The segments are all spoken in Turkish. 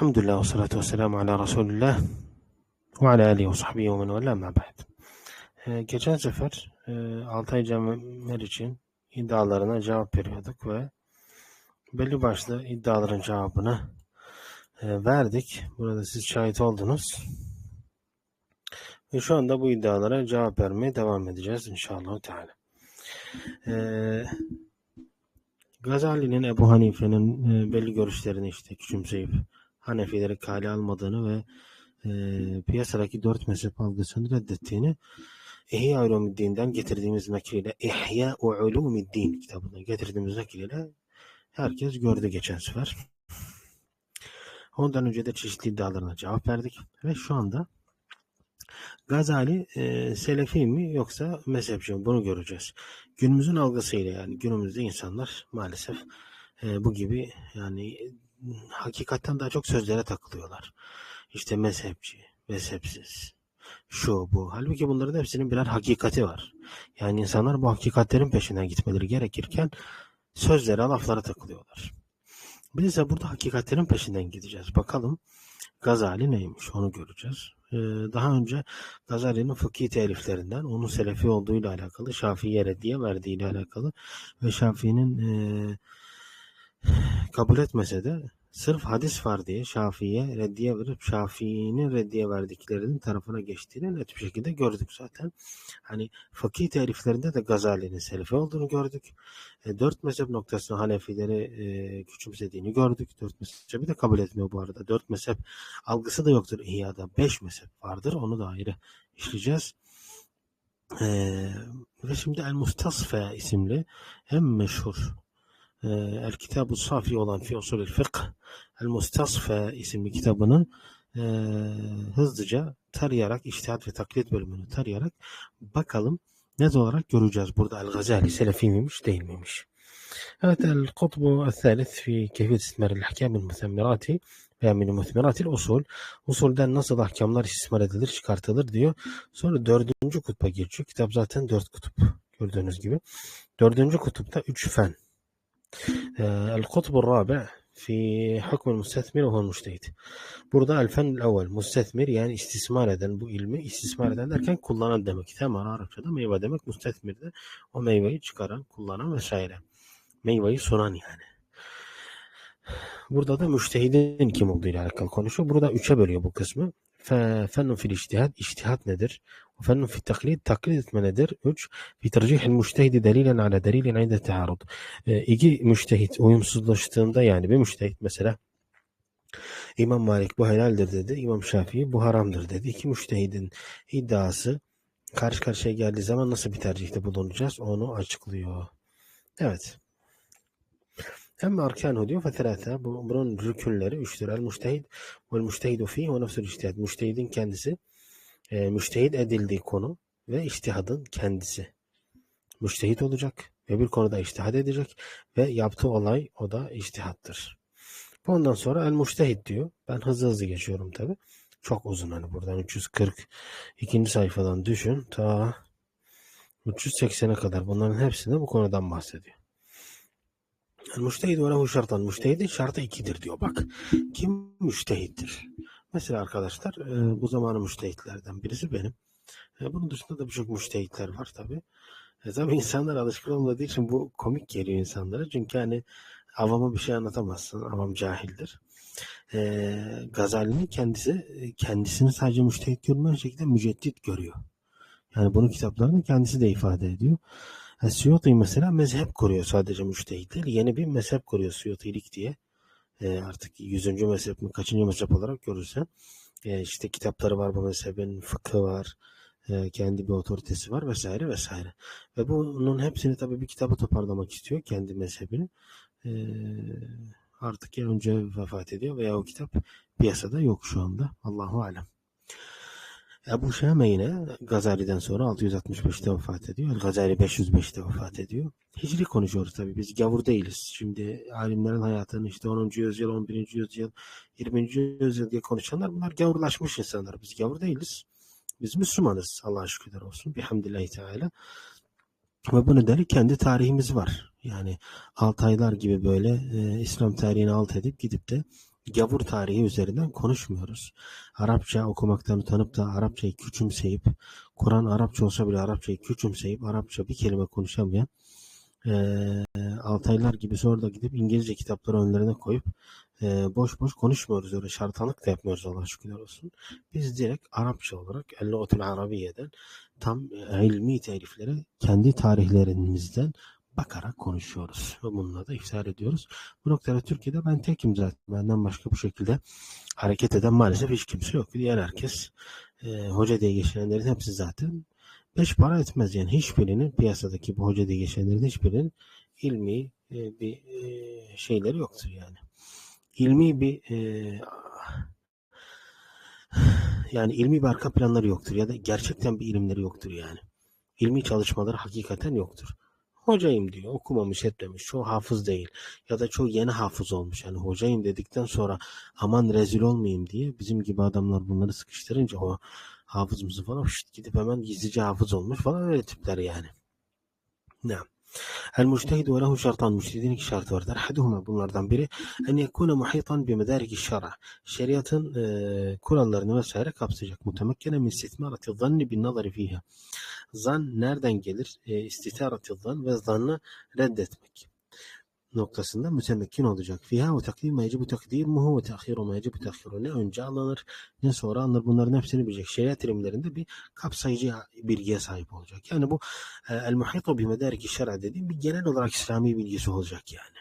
Elhamdülillah ve salatu ve selamu ala Resulullah ve ala alihi ve sahbihi ve men vela ma ba'd. Ee, geçen sefer e, Altay Camiler için iddialarına cevap veriyorduk ve belli başlı iddiaların cevabını e, verdik. Burada siz şahit oldunuz. Ve şu anda bu iddialara cevap vermeye devam edeceğiz inşallah. Teala. Ee, Gazali'nin Ebu Hanife'nin e, belli görüşlerini işte küçümseyip Hanefileri kale almadığını ve e, piyasadaki dört mezhep algısını reddettiğini İhya Ulumuddin'den getirdiğimiz nakliyle İhya Ulumuddin kitabından getirdiğimiz nakliyle herkes gördü geçen sefer. Ondan önce de çeşitli iddialarına cevap verdik ve şu anda Gazali e, Selefi mi yoksa mezhepçi mi bunu göreceğiz. Günümüzün algısıyla yani günümüzde insanlar maalesef e, bu gibi yani hakikatten daha çok sözlere takılıyorlar. İşte mezhepçi, mezhepsiz, şu bu. Halbuki bunların hepsinin birer hakikati var. Yani insanlar bu hakikatlerin peşinden gitmeleri gerekirken sözlere, laflara takılıyorlar. Biz ise burada hakikatlerin peşinden gideceğiz. Bakalım Gazali neymiş onu göreceğiz. Ee, daha önce Gazali'nin fıkhi teliflerinden onun selefi olduğuyla alakalı, Şafii'ye reddiye verdiğiyle alakalı ve Şafii'nin e, kabul etmese de sırf hadis var diye Şafii'ye reddiye verip Şafii'nin reddiye verdiklerinin tarafına geçtiğini net bir şekilde gördük zaten. Hani fıkhi teriflerinde de Gazali'nin selefi olduğunu gördük. E, dört mezhep noktasında Hanefileri e, küçümsediğini gördük. Dört mezhebi de kabul etmiyor bu arada. Dört mezhep algısı da yoktur İhya'da. Beş mezhep vardır. Onu da ayrı işleyeceğiz. Ee, ve şimdi El Mustasfa isimli hem meşhur ee, El-Kitabu Safi olan Fi Usulü Fıkh El-Mustasfa isimli kitabını e, hızlıca tarayarak, iştihat ve taklit bölümünü tarayarak bakalım net olarak göreceğiz burada El-Gazali Selefi miymiş değil miymiş. Evet El-Kutbu El-Thalith Fi Keyfiyet İstimar El-Ahkam El-Mutemmirati veya min muhtemelatil usul. Usulden nasıl ahkamlar istismar edilir, çıkartılır diyor. Sonra dördüncü kutba geçiyor. Kitap zaten dört kutup gördüğünüz gibi. Dördüncü kutupta üç fen القطب الرابع في حكم المستثمر وهو المجتهد. Burada el fen evvel müstethmir yani istismar eden bu ilmi istismar eden derken kullanan demek. Temel Arapçada meyve demek müstethmir de o meyveyi çıkaran, kullanan vesaire. Meyveyi sunan yani. Burada da müştehidin kim olduğu ile alakalı konuşuyor. Burada üçe bölüyor bu kısmı. Fennun fil iştihat, iştihat nedir? Fennun fil taklid, taklit etme nedir? Üç, fi tercihil müştehidi delilen ala delilin inde tearud. E, iki müştehit uyumsuzlaştığında yani bir müştehit mesela İmam Malik bu helaldir dedi. İmam Şafii bu haramdır dedi. İki müştehidin iddiası karşı karşıya geldiği zaman nasıl bir tercihte bulunacağız onu açıklıyor. Evet. Arkanuhu diyor fe bu, bunun rükünleri üçtür. El müştehid vel müştehidu fi ve nefsul iştihad. Müştehidin kendisi e, müştehid edildiği konu ve iştihadın kendisi. Müştehit olacak ve bir konuda iştihad edecek ve yaptığı olay o da iştihattır. Ondan sonra el müştehid diyor. Ben hızlı hızlı geçiyorum tabi. Çok uzun hani buradan 340 ikinci sayfadan düşün ta 380'e kadar bunların hepsinde bu konudan bahsediyor. Müştehid ve lehu şartan. Müştehidin şartı ikidir diyor bak. Kim müştehittir? Mesela arkadaşlar e, bu zamanı müştehitlerden birisi benim. E, bunun dışında da birçok müştehitler var tabi. E, tabi insanlar alışkın olmadığı için bu komik geliyor insanlara. Çünkü hani avama bir şey anlatamazsın. Avam cahildir. E, Gazali'nin kendisi kendisini sadece müştehit görmeyen şekilde müceddit görüyor. Yani bunu kitaplarında kendisi de ifade ediyor. Yani Suyuti mesela mezhep kuruyor sadece müştehitler. Yeni bir mezhep kuruyor Suyutilik diye. E, artık yüzüncü mezhep mi kaçıncı mezhep olarak görürsen. E, işte kitapları var bu mezhebin, fıkı var, e, kendi bir otoritesi var vesaire vesaire. Ve bunun hepsini tabii bir kitaba toparlamak istiyor kendi mezhebini. E, artık ya önce vefat ediyor veya o kitap piyasada yok şu anda. Allahu alem. Ebu Şame yine Gazali'den sonra 665'te vefat ediyor. Gazali 505'te vefat ediyor. Hicri konuşuyoruz tabii. Biz gavur değiliz. Şimdi alimlerin hayatını işte 10. yüzyıl, 11. yüzyıl, 20. yüzyıl diye konuşanlar bunlar gavurlaşmış insanlar. Biz gavur değiliz. Biz Müslümanız. Allah'a şükürler olsun. Bihamdillahi Teala. Ve bu nedenle kendi tarihimiz var. Yani Altaylar gibi böyle e, İslam tarihini alt edip gidip de gavur tarihi üzerinden konuşmuyoruz. Arapça okumaktan utanıp da Arapçayı küçümseyip, Kur'an Arapça olsa bile Arapçayı küçümseyip, Arapça bir kelime konuşamayan e, Altaylar gibi sonra da gidip İngilizce kitapları önlerine koyup e, boş boş konuşmuyoruz. Öyle şartanlık da yapmıyoruz Allah şükürler olsun. Biz direkt Arapça olarak El-Lugatul Arabiye'den tam ilmi tarifleri kendi tarihlerimizden bakarak konuşuyoruz. Ve bununla da iftar ediyoruz. Bu noktada Türkiye'de ben tekim zaten. Benden başka bu şekilde hareket eden maalesef hiç kimse yok. Diğer herkes e, hoca diye geçenlerin hepsi zaten beş para etmez. Yani hiçbirinin piyasadaki bu hoca diye geçenlerin hiçbirinin ilmi e, bir e, şeyleri yoktur yani. İlmi bir e, yani ilmi bir arka planları yoktur ya da gerçekten bir ilimleri yoktur yani. İlmi çalışmaları hakikaten yoktur. Hocayım diyor. Okumamış etmemiş. Çoğu hafız değil. Ya da çoğu yeni hafız olmuş. Yani hocayım dedikten sonra aman rezil olmayayım diye bizim gibi adamlar bunları sıkıştırınca o hafızımızı falan şşt, gidip hemen gizlice hafız olmuş falan öyle tipler yani. Ne? El mujtehid ve lehu şartan. Mujtehidin iki şartı vardır. Ahaduhuma bunlardan biri en yekune muhitan bi medariki şara. Şeriatın e, kurallarını vesaire kapsayacak. Mutemekkene min istitmarati zanni bin nazari fiha. Zan nereden gelir? E, istitarati zan ve zannı reddetmek noktasında mütemekkin olacak. Fiha ve takdim ma yecibu takdimuhu ve te'khiru ma yecibu te'khiru. Ne önce alınır ne sonra alınır bunların hepsini bilecek. Şeriat ilimlerinde bir kapsayıcı bilgiye sahip olacak. Yani bu e, el muhitu bi medariki şer'a dediğim bir genel olarak İslami bilgisi olacak yani.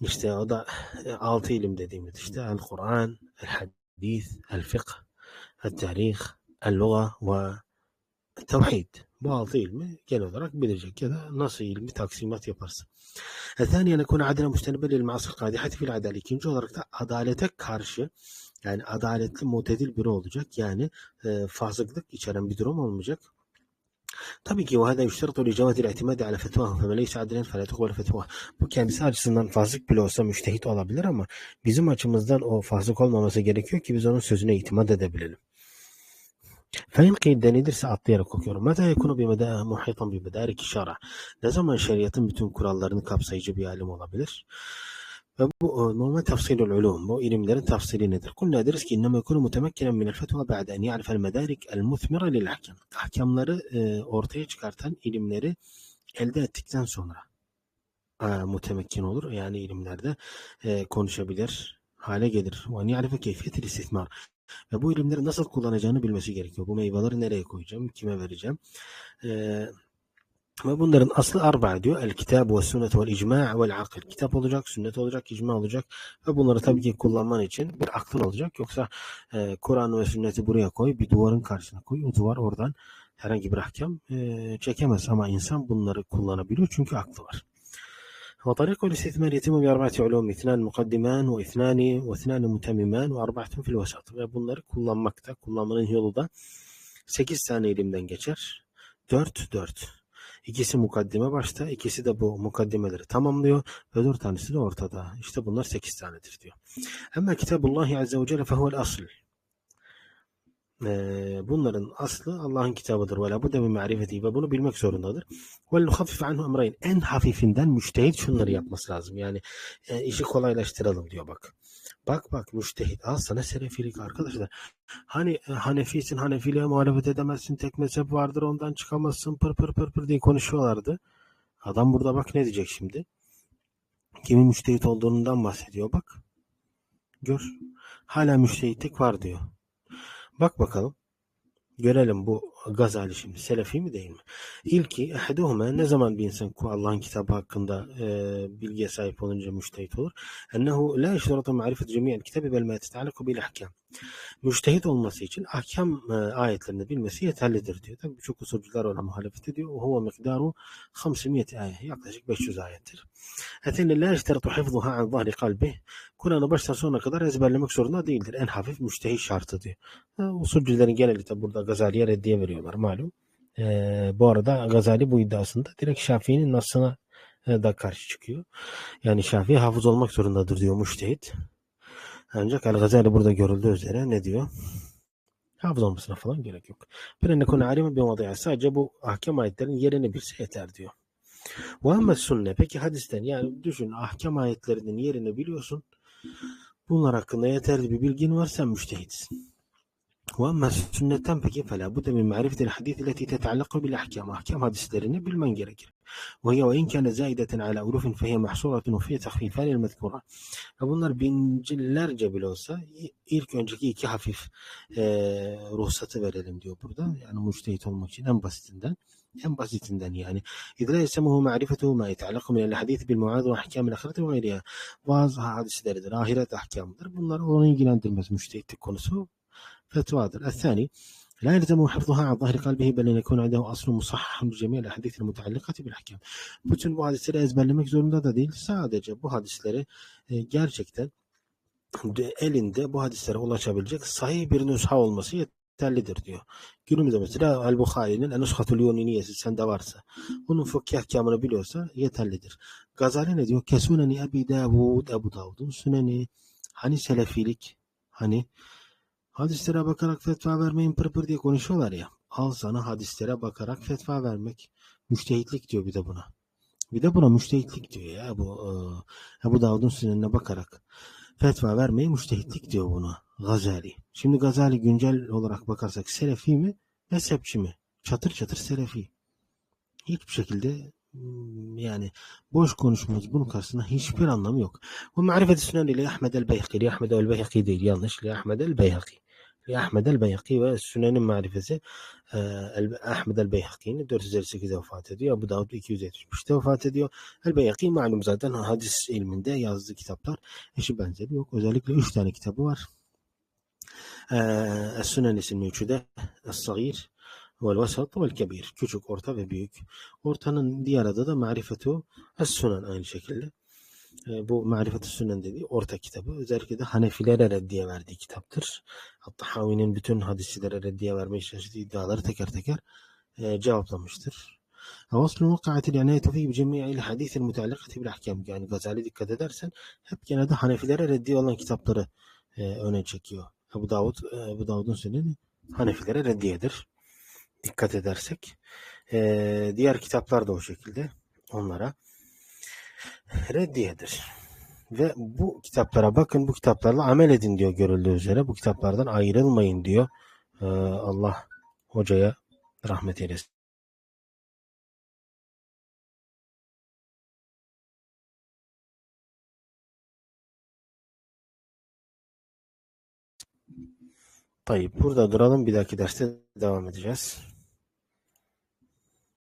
İşte o da e, altı ilim dediğimiz işte el Kur'an, el hadis, el fıkh, el tarih, el luga ve tevhid. Bu altı ilmi genel olarak bilecek ya da nasıl ilmi taksimat yaparsın. الثاني أن يكون عدلا مجتنبا للمعاصي القادحة في العدالة. İkinci olarak da adalete karşı yani adaletli mutedil biri olacak. Yani e, fasıklık içeren bir durum olmayacak. Tabii ki وهذا يشترط لجواز الاعتماد على فتواه فمن ليس عادلا فلا تقبل فتواه. Bu kendisi açısından fasık bile olsa müştehit olabilir ama bizim açımızdan o fasık olmaması gerekiyor ki biz onun sözüne itimat edebilelim. فإن قيل denilirse atlayarak okuyorum. Meta yekunu bi meda muhitan bi medarik şara. Ne zaman şeriatın bütün kurallarını kapsayıcı bir alim olabilir? Ve bu normal tafsilül ulum. Bu ilimlerin tafsili nedir? Kulna deriz ki inneme yekunu mutemekkinen minel fetva ba'de en ya'rifel medarik el muthmira lil ahkam. Ahkamları e, ortaya çıkartan ilimleri elde ettikten sonra e, mutemekkin olur. Yani ilimlerde e, konuşabilir hale gelir. Ve en ya'rife keyfiyetil istismar. Ve bu ilimleri nasıl kullanacağını bilmesi gerekiyor. Bu meyveleri nereye koyacağım, kime vereceğim. Ee, ve bunların aslı arba diyor. El kitab ve sünnet ve icma ve akıl. Kitap olacak, sünnet olacak, icma olacak. Ve bunları tabii ki kullanman için bir aklın olacak. Yoksa e, Kur'an ve sünneti buraya koy, bir duvarın karşısına koy. O duvar oradan herhangi bir ahkam e, çekemez. Ama insan bunları kullanabiliyor çünkü aklı var. وطريق الاستثمار يتم بأربعة علوم اثنان مقدمان واثنان واثنان متممان وأربعة في الوسط ve bunları kullanmakta kullanmanın yolu da 8 tane ilimden geçer. 4 4. İkisi mukaddime başta, ikisi de bu mukaddimeleri tamamlıyor ve dört tanesi de ortada. İşte bunlar 8 tanedir diyor. Ama kitabullahi azze ve celle fehuvel asl. bunların aslı Allah'ın kitabıdır. Ve la budde min ma'rifeti ve bunu bilmek zorundadır. Ve nuhaffif anhu emreyn. En hafifinden müştehit şunları yapması lazım. Yani e, işi kolaylaştıralım diyor bak. Bak bak müştehit. Al sana serefilik arkadaşlar. Hani e, Hanefisin Hanefiliğe muhalefet edemezsin. Tek mezhep vardır ondan çıkamazsın. Pır pır pır pır diye konuşuyorlardı. Adam burada bak ne diyecek şimdi. Kimin müştehit olduğundan bahsediyor bak. Gör. Hala müştehitlik var diyor. Bak bakalım. Görelim bu Gazali şimdi Selefi mi değil mi? İlki ehaduhuma ne zaman bir insan Allah'ın kitabı hakkında e, bilgiye sahip olunca müştehit olur? Ennehu la yeşteratu ma'rifet cemi'el kitabi bel ma teta'alaku bil ahkam. Müştehit olması için ahkam e, ayetlerini bilmesi yeterlidir diyor. Tabii birçok usulcular ona muhalefet ediyor. O huve mikdaru 500 ayet. Yaklaşık 500 ayettir. Etenne la yeşteratu hifzuha an zahri kalbih. Kur'an'ı baştan sonuna kadar ezberlemek zorunda değildir. En hafif müştehit şartı diyor. Usulcülerin geneli de burada Gazali'ye reddiye veriyorlar malum. Ee, bu arada Gazali bu iddiasında direkt Şafii'nin nasına e, da karşı çıkıyor. Yani Şafii hafız olmak zorundadır diyor müştehit. Ancak El-Gazali burada görüldüğü üzere ne diyor? Hafız olmasına falan gerek yok. Bir enne konu alime bir vadi'a. Sadece bu ahkam ayetlerin yerini bilse yeter diyor. Ve sünne. Peki hadisten yani düşün ahkam ayetlerinin yerini biliyorsun. Bunlar hakkında yeterli bir bilgin var sen müştehitsin. وأما sünnetten peki فلا بد من معرفة الحديث التي تتعلق بالأحكام أحكام hadislerini bilmen gerekir. وهي وإن كانت زائدة على ألوف فهي محصورة وفي تخفيفان المذكورة. Ve bunlar binlerce bile olsa ilk önceki iki hafif e, ruhsatı verelim diyor burada. Yani müştehit olmak için en basitinden. En basitinden yani. إذ لا يسمه معرفته ما يتعلق من الحديث بالمعاذ وأحكام الآخرة وغيرها. Bazı hadisleridir, ahiret ahkamıdır. Bunlar onu ilgilendirmez müştehitlik konusu. فتواضع الثاني لا يلزم حفظها عن ظهر قلبه بل أن يكون عنده أصل مصحح لجميع الأحاديث المتعلقة بالأحكام. Bütün bu hadisleri ezberlemek zorunda da değil. Sadece bu hadisleri e, gerçekten de- elinde bu hadislere ulaşabilecek sahih bir nüsha olması yeterlidir diyor. Günümüzde mesela El-Bukhari'nin En-Nushatul Yunaniyesi sende varsa, bunun fıkıh ahkamını biliyorsa yeterlidir. Gazali ne diyor? Kesuneni Ebi Davud, Ebu Davud'un süneni. Hani selefilik, hani Hadislere bakarak fetva vermeyin pır pır diye konuşuyorlar ya. Al sana hadislere bakarak fetva vermek. Müştehitlik diyor bir de buna. Bir de buna müştehitlik diyor ya. Bu e, Ebu Davud'un sünenine bakarak fetva vermeyi müştehitlik diyor buna. Gazali. Şimdi Gazali güncel olarak bakarsak Selefi mi? Mezhepçi mi? Çatır çatır Selefi. Hiçbir şekilde mm, yani boş konuşmaz bunun karşısında hiçbir anlamı yok. Bu marifet sünen ile Ahmed el-Beyhaki. Li Ahmed el-Beyhaki değil yanlış. Li Ahmed el-Beyhaki. Li Ahmed el-Beyhaki ve sünenin marifesi e, Ahmed el-Beyhaki'nin 458'de vefat ediyor. Abu Davud 275'te vefat ediyor. El-Beyhaki malum zaten hadis ilminde yazdığı kitaplar eşi benzeri yok. Özellikle 3 tane kitabı var. E, Es-Sünen isimli üçü de Es-Sagir vel Vesat vel Kebir. Küçük, orta ve büyük. Ortanın diğer adı da Es-Sünen aynı şekilde E, bu Marifet-i Sünnen dediği orta kitabı. Özellikle de Hanefilere reddiye verdiği kitaptır. Hatta Havi'nin bütün hadisçilere reddiye vermeye çalıştığı iddiaları teker teker e, cevaplamıştır. وصل وقعت العناية فيه بجميع الحديث المتعلقة بالأحكام. Yani Gazali dikkat edersen hep genelde Hanefilere reddiye olan kitapları e, öne çekiyor. Ebu Davud, e, Ebu Davud'un süneni Hanefilere reddiyedir. Dikkat edersek. E, diğer kitaplar da o şekilde onlara reddiyedir. Ve bu kitaplara bakın, bu kitaplarla amel edin diyor görüldüğü üzere. Bu kitaplardan ayrılmayın diyor. Allah hocaya rahmet eylesin. Tayyip burada duralım. Bir dahaki derste devam edeceğiz.